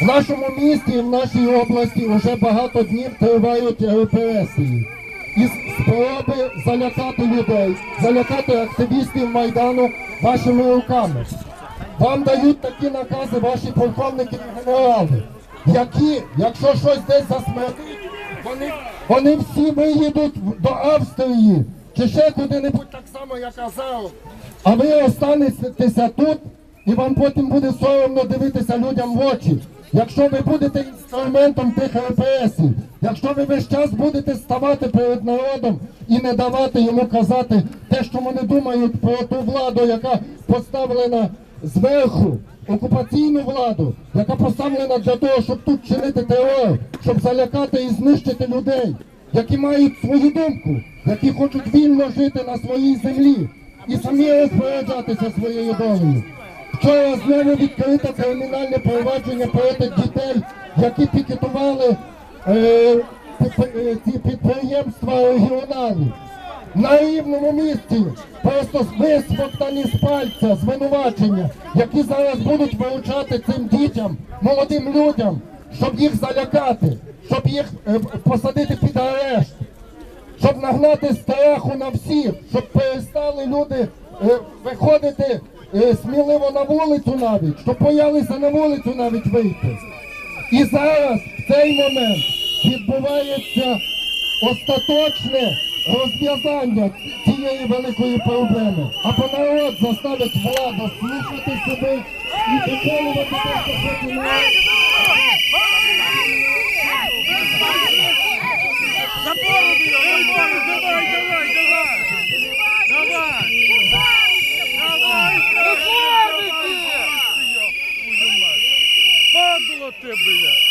В нашому місті і в нашій області вже багато днів тривають репресії. І спроби залякати людей, залякати активістів Майдану вашими руками. Вам дають такі накази ваші полковники і генерали, які, якщо щось десь засмертить, вони, вони всі виїдуть до Австрії чи ще куди-небудь так само, як Азаров. А ви останетеся тут, і вам потім буде соромно дивитися людям в очі. Якщо ви будете інструментом тих репресій, якщо ви весь час будете ставати перед народом і не давати йому казати те, що вони думають про ту владу, яка поставлена зверху, окупаційну владу, яка поставлена для того, щоб тут чинити терор, щоб залякати і знищити людей, які мають свою думку, які хочуть вільно жити на своїй землі і самі розпоряджатися своєю долею. Вчора знову відкрито кримінальне провадження проти дітей, які пікетували е, е, ці підприємства регіоналів. На рівному місці просто висмоктані з пальця звинувачення, які зараз будуть виручати цим дітям, молодим людям, щоб їх залякати, щоб їх е, посадити під арешт щоб нагнати страху на всіх, щоб перестали люди виходити сміливо на вулицю навіть, щоб боялися на вулицю навіть вийти. І зараз, в цей момент, відбувається остаточне розв'язання цієї великої проблеми. Або народ заставить владу слухати себе і виконувати те, що хоче Look at them,